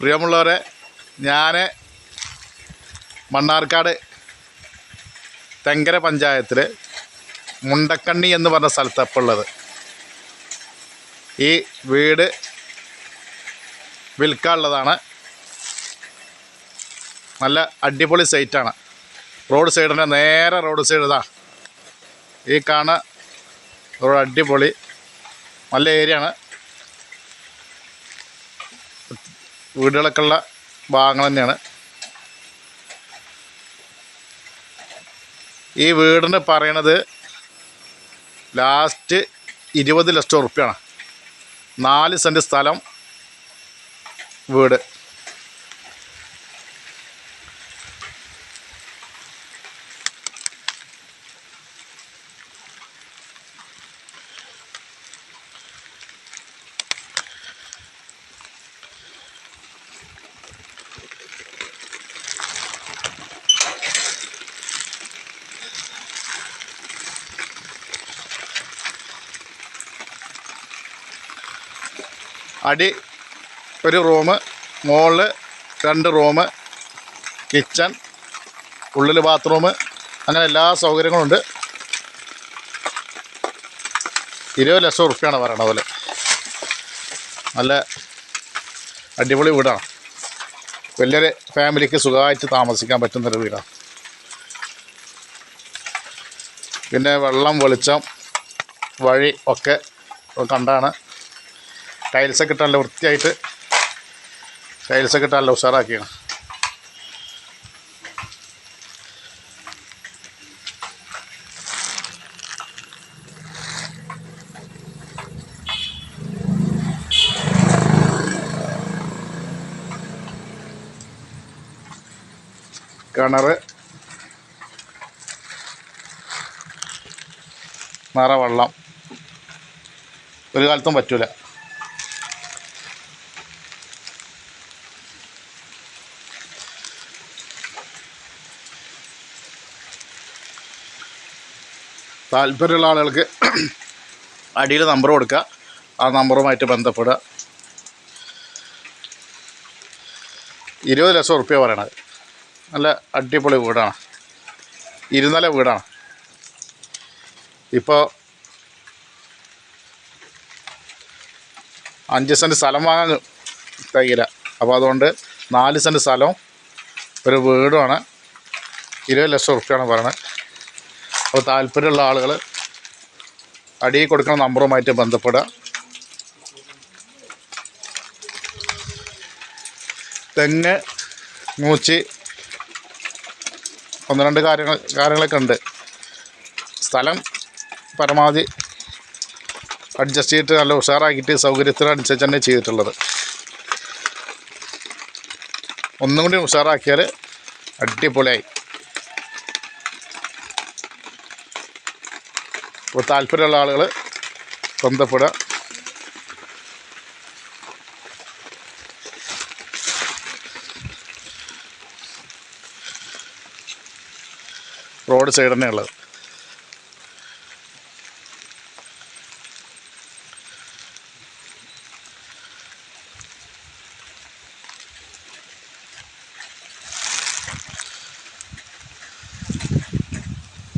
പ്രിയമുള്ളവരെ ഞാൻ മണ്ണാർക്കാട് തെങ്കര പഞ്ചായത്തിൽ മുണ്ടക്കണ്ണി എന്ന് പറഞ്ഞ സ്ഥലത്താണ് ഇപ്പോൾ ഉള്ളത് ഈ വീട് വിൽക്കാനുള്ളതാണ്. നല്ല അടിപൊളി സൈറ്റാണ്. റോഡ് സൈഡിന്റെ നേരെ റോഡ് സൈഡ് ഇതാ. ഈ കാണ റോഡ് അടിപൊളി നല്ല ഏരിയ ആണ് വീടുകളൊക്കെ ഉള്ള ഭാഗങ്ങൾ തന്നെയാണ്. ഈ വീടിന് പറയണത് ലാസ്റ്റ് ഇരുപത് ലക്ഷം ഉറുപ്പ്യാണ്. നാല് സെന്റ് സ്ഥലം വീട്. അടി ഒരു റൂം മുകളിൽ രണ്ട് റൂം കിച്ചൺ ഉള്ളിൽ ബാത്റൂം അങ്ങനെ എല്ലാ സൗകര്യങ്ങളും ഉണ്ട്. ഇരുപത് ലക്ഷം ഉറുപ്പ്യാണ് പറയണ പോലെ. നല്ല അടിപൊളി വീടാണ്. വലിയൊരു ഫാമിലിക്ക് സുഖമായിട്ട് താമസിക്കാൻ പറ്റുന്നൊരു വീടാണ്. പിന്നെ വെള്ളം വെളിച്ചം വഴി ഒക്കെ കണ്ടാണ്. ടൈൽസൊക്കെ ഇട്ട് നല്ല വൃത്തിയായിട്ട് ടൈൽസൊക്കെ ഇട്ട് നല്ല ഉഷാറാക്കിയാണ്. കിണറ് നിറ വെള്ളം ഒരു കാലത്തും പറ്റൂല. താല്പര്യമുള്ള ആളുകൾക്ക് അടിയിൽ നമ്പർ കൊടുക്കുക. ആ നമ്പറുമായിട്ട് ബന്ധപ്പെടുക. ഇരുപത് ലക്ഷം ഉറുപ്പ്യ പറയണത്. നല്ല അടിപൊളി വീടാണ്. ഇരുന്നല വീടാണ്. ഇപ്പോൾ അഞ്ച് സെന്റ് സ്ഥലം വാങ്ങാൻ കഴിയില്ല. അപ്പോൾ അതുകൊണ്ട് നാല് സെന്റ് സ്ഥലവും ഒരു വീടുമാണ്. ഇരുപത് ലക്ഷം ഉറുപ്പ്യാണ് പറയണത്. അപ്പോൾ താല്പര്യമുള്ള ആളുകൾ അടിയിൽ കൊടുക്കുന്ന നമ്പറുമായിട്ട് ബന്ധപ്പെടുക. തെങ്ങ് മൂച്ചി ഒന്ന് രണ്ട് കാര്യങ്ങൾ കാര്യങ്ങളൊക്കെ ഉണ്ട്. സ്ഥലം പരമാവധി അഡ്ജസ്റ്റ് ചെയ്തിട്ട് നല്ല ഉഷാറാക്കിയിട്ട് സൗകര്യത്തിനനുസരിച്ച് തന്നെ ചെയ്തിട്ടുള്ളത്. ഒന്നും കൂടി ഉഷാറാക്കിയാൽ അടിപൊളിയായി. അപ്പോൾ താല്പര്യമുള്ള ആളുകൾ ബന്ധപ്പെടുക. റോഡ് സൈഡ് തന്നെ ഉള്ളത്.